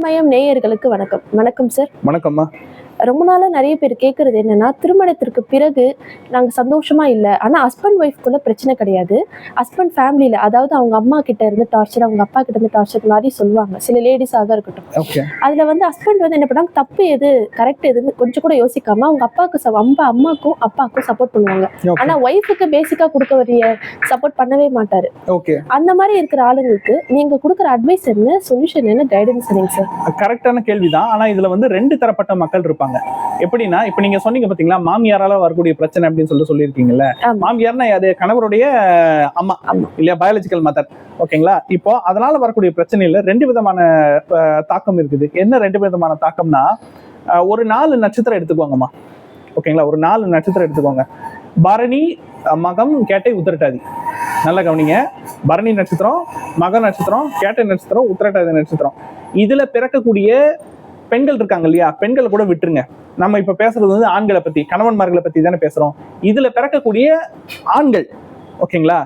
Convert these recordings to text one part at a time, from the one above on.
மயம் நேயர்களுக்கு வணக்கம். வணக்கம் சார். வணக்கம்மா. ரொம்ப நாளா நிறைய பேர் கேட்கறது என்னன்னா திருமணத்திற்கு பிறகு நாங்க சந்தோஷமா இல்ல. ஆனா ஹஸ்பண்ட் ஒய்ஃப்குள்ள பிரச்சனை கிடையாது. ஹஸ்பண்ட் ஃபேமிலியில அதாவது அவங்க அம்மா கிட்ட இருந்து டார்ச்சர் அவங்க அப்பா கிட்ட இருந்து டார்ச்சர் மாதிரி சொல்லுவாங்க. சில லேடிஸாக இருக்கட்டும். அதுல வந்து ஹஸ்பண்ட் வந்து என்ன பண்ணாங்க தப்பு எது கரெக்ட் எதுன்னு கொஞ்சம் கூட யோசிக்காம அவங்க அப்பாவுக்கு அம்மா அம்மாக்கும் அப்பாவுக்கும் சப்போர்ட் பண்ணுவாங்க. ஓகே ஆனா ஒய்ஃபுக்கு பேசிக்கா கொடுக்க வரிய சப்போர்ட் பண்ணவே மாட்டாரு. ஓகே அந்த மாதிரி இருக்கிற ஆளுங்களுக்கு நீங்க கொடுக்குற அட்வைஸ் என்ன சொல்யூஷன் என்ன கைடன்ஸ் என்னங்க சார் கரெக்டான கேள்விதான். ஆனா இதுல வந்து ரெண்டு தரப்பட்ட மக்கள் இருப்பாங்க. எப்படின்னா இப்ப நீங்க சொன்னீங்க பாத்தீங்களா மாமியாரால வரக்கூடிய பிரச்சனை அப்படின்னு சொல்லி சொல்லியிருக்கீங்கல்ல. மாமியார்னா அது கணவருடைய அம்மா. இல்லையா பயாலஜிக்கல் மதர் ஓகேங்களா? இப்போ அதனால வரக்கூடிய பிரச்சனையில ரெண்டு விதமான தாக்கம் இருக்குது. என்ன ரெண்டு விதமான தாக்கம்னா ஒரு நாலு நட்சத்திரம் எடுத்துக்கோங்கம்மா. ஓகேங்களா? ஒரு நாலு நட்சத்திரம் எடுத்துக்கோங்க. பரணி மகம் கேட்டை உத்திரட்டாதி. நல்லா கவனிங்க. பரணி நட்சத்திரம் மக நட்சத்திரம் கேட்டை நட்சத்திரம் உத்திரட்டாதி நட்சத்திரம். இதுல பிறக்கக்கூடிய பெண்கள் இருக்காங்க இல்லையா? பெண்களை கூட விட்டுருங்க. நம்ம இப்ப பேசுறது வந்து ஆண்களை பத்தி கணவன்மார்களை பத்தி தானே பேசுறோம். இதுல பிறக்கக்கூடிய ஆண்கள் ஓகேங்களா?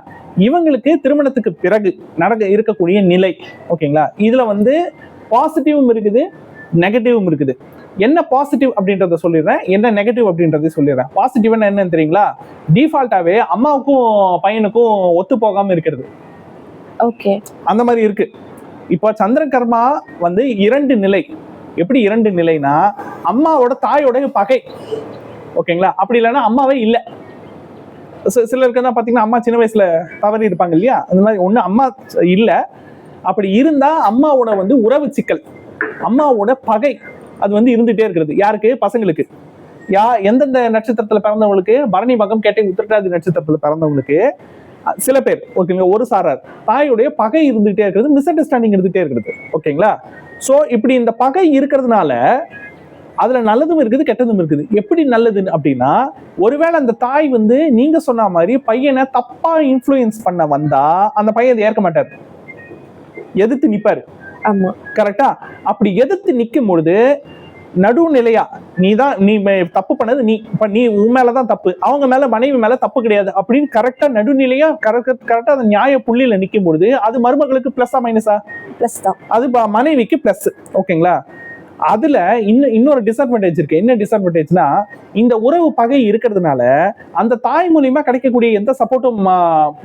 இவங்களுக்கு திருமணத்துக்கு பிறகு நடக்க இருக்கக்கூடிய நிலை ஓகேங்களா? இதுல வந்து பாசிட்டிவும் இருக்குது நெகட்டிவும் இருக்குது. என்ன பாசிட்டிவ் அப்படின்றத சொல்லிடுறேன். என்ன நெகட்டிவ் அப்படின்றத சொல்லிடுறேன். பாசிட்டிவ்னா என்னன்னு தெரியுங்களா? டிஃபால்ட்டாவே அம்மாவுக்கும் பையனுக்கும் ஒத்து போகாம இருக்கிறது. ஓகே அந்த மாதிரி இருக்கு. இப்போ சந்திர கர்மா வந்து இரண்டு நிலை. எப்படி இரண்டு நிலைனா அம்மாவோட தாயோட பகை. ஓகேங்களா அப்படி இல்லைன்னா அம்மாவே இல்லை. சிலருக்கு தான் பார்த்தீங்கன்னா அம்மா சின்ன வயசுல தவறி இருப்பாங்க இல்லையா? அந்த மாதிரி ஒன்று அம்மா இல்லை. அப்படி இருந்தா அம்மாவோட வந்து உறவு சிக்கல். அம்மாவோட பகை. அது வந்து இருந்துட்டே இருக்கிறது. யாருக்கு? பசங்களுக்கு. யா எந்தெந்த நட்சத்திரத்துல பிறந்தவங்களுக்கு? பரணி மகம் கேட்டை உத்திரட்டாதி நட்சத்திரத்துல பிறந்தவங்களுக்கு சில பேர். ஓகேங்களா ஒரு சாரார். தாயுடைய பகை இருந்துகிட்டே இருக்கிறது மிஸ் அண்டர்ஸ்டாண்டிங் இருந்துகிட்டே இருக்கிறது ஓகேங்களா சோ இப்படி இந்த பகை இருக்கிறதுனால அதுல நல்லதும் இருக்குது கெட்டதும் இருக்குது. எப்படி நல்லது அப்படின்னா ஒருவேளை அந்த தாய் வந்து நீங்க சொன்ன மாதிரி பையனை தப்பா இன்ஃப்ளூயன்ஸ் பண்ண வந்தா அந்த பையன் அதை ஏற்க மாட்டார். எதிர்த்து நிப்பாரு. ஆமா. கரெக்டா அப்படி எதிர்த்து நிற்கும் பொழுது நடுநிலையா நீ தான் நீ தப்பு பண்ணது நீ இப்ப நீ உன் மேலதான் தப்பு. அவங்க மேல மனைவி மேல தப்பு கிடையாது. அப்படின்னு கரெக்டா நடுநிலையா கரெக்ட் கரெக்டா அந்த நியாய புள்ளியில நிற்கும் பொழுது அது மருமகளுக்கு பிளஸ்ஸா மைனஸா ப்ளஸ் தான். அது மனைவிக்கு பிளஸ் ஓகேங்களா அதுல இன்னும் இன்னொரு டிஸ்அட்வான்டேஜ் இருக்கு. என்ன டிஸ்அட்வான்டேஜ்னா இந்த உறவு பகை இருக்கிறதுனால அந்த தாய் மூலியமா கிடைக்கக்கூடிய எந்த சப்போர்ட்டும்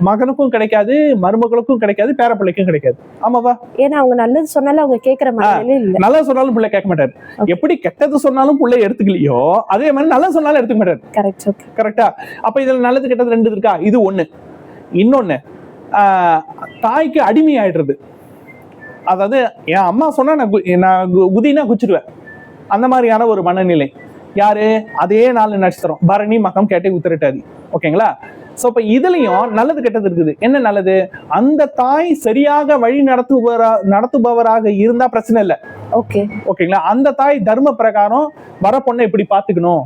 மகனுக்கும் கிடைக்காது மருமகளுக்கும் கிடைக்காது பேரப்பிள்ளைக்கும் கிடைக்காது. ஆமாவா? ஏன்னா அவங்க நல்லது சொன்னாலும் அவங்க கேட்கற மாதிரி இல்ல? நல்லா சொன்னாலும் பிள்ளை கேட்க மாட்டாரு. எப்படி கெட்டது சொன்னாலும் பிள்ளை எடுத்துக்கலையோ அதே மாதிரி நல்லா சொன்னாலும் எடுத்துக்க மாட்டாரு. கரெக்ட் கரெக்டா அப்ப இதுல நல்லது கெட்டது ரெண்டு இருக்கா. இது ஒண்ணு. இன்னொன்னு தாய்க்கு அடிமை ஆயிடுறது அதாவது என் அம்மா சொன்னா நான் நான் குதினா குச்சிடுவேன். அந்த மாதிரியான ஒரு மனநிலை. யாரு? அதே நாலு நட்சத்திரம். பரணி மகம் கேட்டை உத்திரட்டாதி ஓகேங்களா? சோ இப்ப இதுலயும் நல்லது கெட்டது இருக்குது. என்ன நல்லது? அந்த தாய் சரியாக வழி நடத்துபவரா நடத்துபவராக இருந்தா பிரச்சனை இல்லை. ஓகே. ஓகேங்களா? அந்த தாய் தர்ம பிரகாரம் வர பொண்ணை இப்படி பாத்துக்கணும்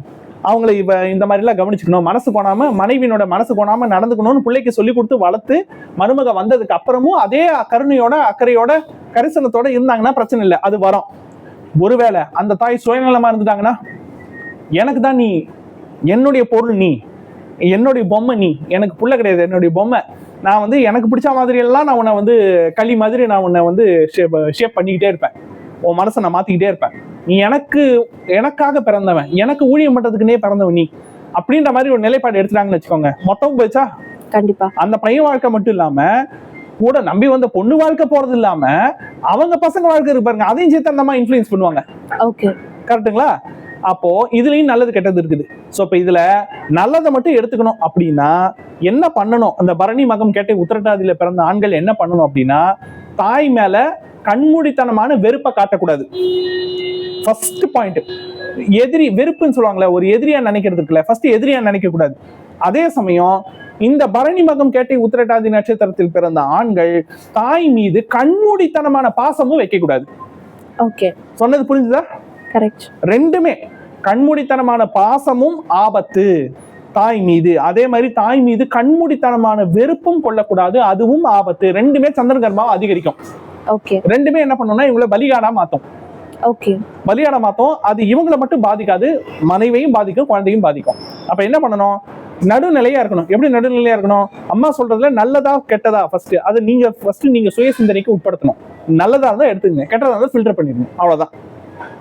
அவங்கள இவ இந்த மாதிரி எல்லாம் கவனிச்சுக்கணும். மனசு கோணாம மனைவியினோட மனசு கோணாம நடந்துக்கணும்னு பிள்ளைக்கு சொல்லி கொடுத்து வளர்த்து மருமக வந்ததுக்கு அப்புறமும் அதே கருணையோட அக்கறையோட கரிசனத்தோட இருந்தாங்கன்னா பிரச்சனை இல்லை அது வரும். ஒருவேளை அந்த தாய் சுயநலமா இருந்துட்டாங்கன்னா எனக்கு தான் நீ என்னுடைய பொருள் நீ என்னுடைய பொம்மை நீ எனக்கு புள்ள கிடையாது என்னுடைய பொம்மை. நான் வந்து எனக்கு பிடிச்ச மாதிரி எல்லாம் நான் உன்னை வந்து களி மாதிரி நான் உன்னை வந்து ஷேப் பண்ணிக்கிட்டே இருப்பேன். உன் மனசை நான் மாத்திக்கிட்டே இருப்பேன். நீ எனக்கு எனக்காக பிறந்தவன் எனக்கு ஊழியம் பண்றதுக்குன்னே பிறந்தவன் நீ அப்படின்ற மாதிரி ஒரு நிலைப்பாடு எடுத்துட்டாங்கன்னு வச்சுக்கோங்க. மொத்தம் போயிச்சா கண்டிப்பா. அந்த பையன் வாழ்க்கை மட்டும் இல்லாம கூட நம்பி வந்த பொண்ணு வாழ்க்கை போறது இல்லாம அவங்க பசங்க வாழ்க்கை இருக்கு பாருங்க. அதையும் சேர்த்து அந்த இன்ஃபுளுன்ஸ் பண்ணுவாங்க. ஓகே கரெக்ட்டுங்களா அப்போ இதுலயும் நல்லது கெட்டது இருக்குது. சோ இப்ப இதுல நல்லதை மட்டும் எடுத்துக்கணும் அப்படின்னா என்ன பண்ணணும்? அந்த பரணி மகம் கேட்ட உத்திரட்டாதியில பிறந்த ஆண்கள் என்ன பண்ணணும் அப்படின்னா தாய் மேல கண்மூடித்தனமான வெறுப்பை காட்டக்கூடாது. ஃபர்ஸ்ட் பாயிண்ட் எதிரி வெறுப்புன்னு சொல்லுவாங்களே ஒரு எதிரியா நினைக்கிறது இருக்குல்ல ஃபர்ஸ்ட் எதிரியா நினைக்க கூடாது அதே சமயம் இந்த பரணி மகம் கேட்டை உத்திரட்டாதி நட்சத்திரத்தில் பிறந்த ஆண்கள் தாய் மீது கண்மூடித்தனமான பாசமும் வைக்க கூடாது ஓகே. சொன்னது புரிஞ்சுதா? கரெக்ட். ரெண்டுமே. கண்மூடித்தனமான பாசமும் ஆபத்து. தாய் மீது. அதே மாதிரி தாய் மீது கண்மூடித்தனமான வெறுப்பும் கொள்ளக்கூடாது. அதுவும் ஆபத்து. ரெண்டுமே சந்திரன் கர்மாவை அதிகரிக்கும். ஓகே. ரெண்டுமே என்ன பண்ணும்னா இவங்களை பலிகாடா மாத்தும். ஓகே. பலியாட மாத்தோம். அது இவங்களை மட்டும் பாதிக்காது. மனைவியும் பாதிக்கும் குழந்தையும் பாதிக்கும். அப்ப என்ன பண்ணணும்? நடுநிலையா இருக்கணும். எப்படி நடுநிலையா இருக்கணும்? அம்மா சொல்றதுல நல்லதா கெட்டதா ஃபர்ஸ்ட் அது நீங்க ஃபர்ஸ்ட் நீங்க சுய சிந்தனைக்கு உட்படுத்தணும். நல்லதா இருந்தா எடுத்துங்க கெட்டதா இருந்தா ஃபில்டர் பண்ணிடுங்க அவ்வளவுதான்.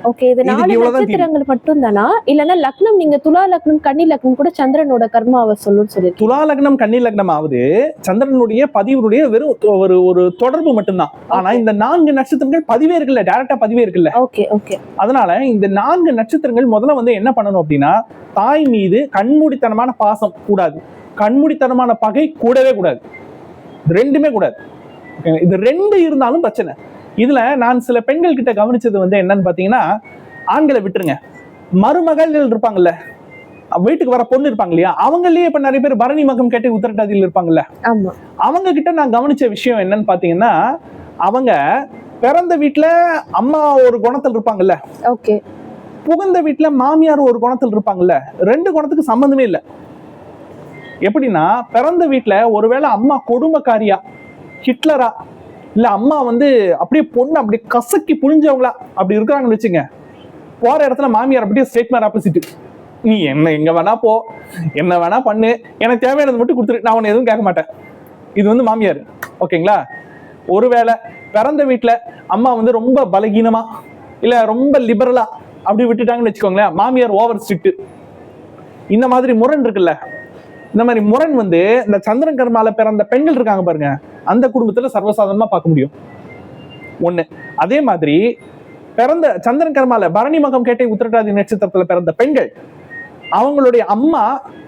ஓகே இது நாலு நட்சத்திரங்கள் மட்டும் தானா இல்லனா லக்னம் நீங்க துலா லக்னம் கன்னி லக்னம் கூட சந்திரனோட கர்மாவை சொல்லுன்னு சொல்லிருக்கீங்க துலா லக்னம் கன்னி லக்னம் ஆகுது. சந்திரனுடைய பதிவுடைய வெறும் ஒரு ஒரு தொடர்பு மட்டும்தான். ஆனா இந்த நான்கு நட்சத்திரங்கள் பதிவே இருக்குல்ல டைரக்டா பதிவே இருக்குல்ல. ஓகே ஓகே அதனால இந்த நான்கு நட்சத்திரங்கள் முதல்ல வந்து என்ன பண்ணணும் அப்படின்னா தாய் மீது கண்மூடித்தனமான பாசம் கூடாது. கண்மூடித்தனமான பகை கூடவே கூடாது. ரெண்டுமே கூடாது? இது ரெண்டு இருந்தாலும் பிரச்சனை. இதுல நான் சில பெண்கள் கிட்ட கவனிச்சது வந்து என்னன்னு பாத்தீங்கன்னா ஆண்களை விட்டுருங்க. மருமகள் இருப்பாங்கல்ல வீட்டுக்கு வர பொண்ணு இருப்பாங்க இல்லையா? அவங்களே இப்ப நிறைய பேர் பரணி மகம் கேட்டு உத்தரட்டாதியில் இருப்பாங்கல்ல. அவங்க கிட்ட நான் கவனிச்ச விஷயம் என்னன்னு பாத்தீங்கன்னா அவங்க பிறந்த வீட்டுல அம்மா ஒரு குணத்தில் இருப்பாங்கல்ல. ஓகே. புகுந்த வீட்டுல மாமியார் ஒரு குணத்தில் இருப்பாங்கல்ல. ரெண்டு குணத்துக்கு சம்பந்தமே இல்லை. எப்படின்னா பிறந்த வீட்டுல ஒருவேளை அம்மா கொடுமைக்காரியா ஹிட்லரா இல்ல அம்மா வந்து அப்படியே பொண்ணு அப்படி கசக்கி புழிஞ்சவங்களா அப்படி இருக்கிறாங்கன்னு வச்சுங்க போற இடத்துல மாமியார் அப்படியே ஸ்டேட்மெண்ட் ஆப்போசிட் நீ என்ன எங்க வேணா போ என்ன வேணா பண்ணு எனக்கு தேவையானது மட்டும் கொடுத்துரு நான் உன்னை எதுவும் கேட்க மாட்டேன். இது வந்து மாமியார் ஓகேங்களா? ஒருவேளை பிறந்த வீட்டுல அம்மா வந்து ரொம்ப பலகீனமா இல்ல ரொம்ப லிபரலா அப்படி விட்டுட்டாங்கன்னு வச்சுக்கோங்களேன் மாமியார் ஓவர் ஸ்ட்ரிக்ட் இந்த மாதிரி முரண் இருக்குல்ல இந்த மாதிரி முரண் வந்து இந்த சந்திரன் கர்மால பிறந்த பெண்கள் இருக்காங்க பாருங்க. அந்த குடும்பத்துல சர்வசாதாரணமா பார்க்க முடியும். ஒண்ணு. அதே மாதிரி பிறந்த சந்திரன் கர்மால பரணி மகம் கேட்டை உத்திரட்டாதி நட்சத்திரத்துல பிறந்த பெண்கள் அவங்களுடைய அம்மா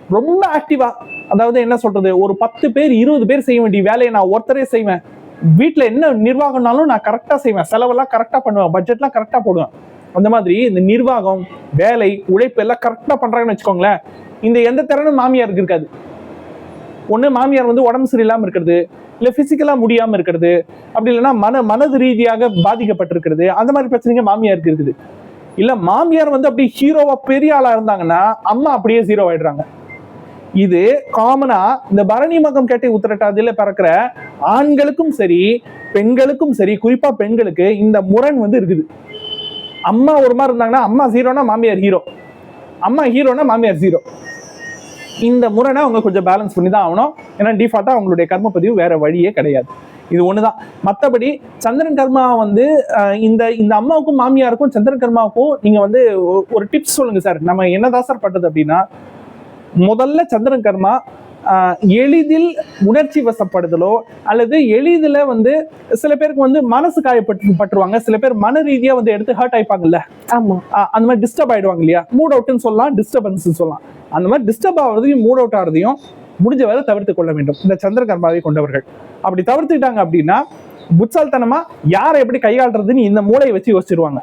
ரொம்ப ஆக்டிவா அதாவது என்ன சொல்றது ஒரு பத்து பேர் இருபது பேர் செய்ய வேண்டிய வேலையை நான் ஒருத்தரே செய்வேன். வீட்டுல என்ன நிர்வாகம்னாலும் நான் கரெக்டா செய்வேன். செலவெல்லாம் கரெக்டா பண்ணுவேன். பட்ஜெட்லாம் கரெக்டா போடுவேன். அந்த மாதிரி இந்த நிர்வாகம் வேலை உழைப்பு எல்லாம் கரெக்டா பண்றாங்கன்னு வச்சுக்கோங்களேன். இந்த எந்த திறனும் மாமியாருக்கு இருக்காது. ஒண்ணு மாமியார் வந்து உடம்பு சரியில்லாம இருக்கிறது இல்ல பிசிக்கலா முடியாம இருக்கிறது அப்படி இல்லைன்னா மன மனது ரீதியாக பாதிக்கப்பட்டிருக்கிறது. அந்த மாதிரி பிரச்சனைங்க மாமியாருக்கு இருக்குது. இல்ல மாமியார் வந்து அப்படி ஹீரோவா பெரிய ஆளா இருந்தாங்கன்னா அம்மா அப்படியே ஹீரோ ஆயிடுறாங்க. இது காமனா இந்த பரணி மகம் கேட்டை உத்திரட்டாதியில பிறக்கிற ஆண்களுக்கும் சரி பெண்களுக்கும் சரி குறிப்பா பெண்களுக்கு இந்த முரண் வந்து இருக்குது. அம்மா ஒரு மாதிரி இருந்தாங்கன்னா அம்மா ஜீரோனா மாமியார் ஹீரோ அம்மா ஹீரோனா மாமியார் ஜீரோ இந்த முறைனா அவங்க கொஞ்சம் பேலன்ஸ் பண்ணி தான் ஆகணும். ஏன்னா டிஃபால்ட்டாக அவங்களுடைய கர்ம பதிவு வேற வழியே கிடையாது. இது ஒன்று தான் மற்றபடி சந்திரன் கர்மா வந்து இந்த இந்த அம்மாவுக்கும் மாமியாருக்கும் சந்திரன் கர்மாவுக்கும் நீங்கள் வந்து ஒரு டிப்ஸ் சொல்லுங்கள் சார். நம்ம என்னதான் சார் பட்டது அப்படின்னா முதல்ல சந்திரன் கர்மா எளிதில் உணர்ச்சி வசப்படுதலோ அல்லது எளிதில் வந்து சில பேருக்கு வந்து மனசு காயப்பட்டு பட்டுருவாங்க. சில பேர் மன ரீதியா வந்து எடுத்து ஹர்ட் ஆயிப்பாங்கல்ல? அந்த மாதிரி டிஸ்டர்ப் ஆயிடுவாங்க இல்லையா? மூட் அவுட்னு சொல்லலாம் டிஸ்டர்பன்ஸ் சொல்லலாம். அந்த மாதிரி டிஸ்டர்ப் ஆகிறதையும் மூட் அவுட் ஆகிறதையும் முடிஞ்ச வரை தவிர்த்து கொள்ள வேண்டும். இந்த சந்திர கர்மாவை கொண்டவர்கள். அப்படி தவிர்த்துக்கிட்டாங்க அப்படின்னா புட்சால்தனமா யாரை எப்படி கையாளுறதுன்னு இந்த மூளையை வச்சு யோசிச்சிருவாங்க.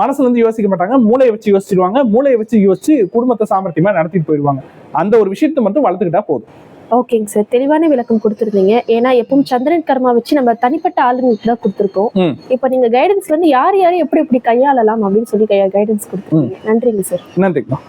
மனசுல இருந்து யோசிக்க மாட்டாங்க மூளையை வச்சு யோசிச்சிருவாங்க மூளையை வச்சு யோசிச்சு குடும்பத்தை சாமர்த்தியமா நடத்திட்டு போயிடுவாங்க. அந்த ஒரு விஷயத்தை மட்டும் வளர்த்துக்கிட்டா போதும். ஓகேங்க சார். தெளிவான விளக்கம் கொடுத்துருந்தீங்க. ஏன்னா எப்பவும் சந்திரன் கர்மா வச்சு நம்ம தனிப்பட்ட ஆளுங்களுக்கு தான் கொடுத்துருக்கோம். இப்போ நீங்க கைடன்ஸ்ல இருந்து யார் யாரை எப்படி எப்படி கையாளலாம் அப்படின்னு சொல்லி கைடன்ஸ் கொடுத்துருக்கீங்க. நன்றிங்க சார். நன்றிங்கம்மா.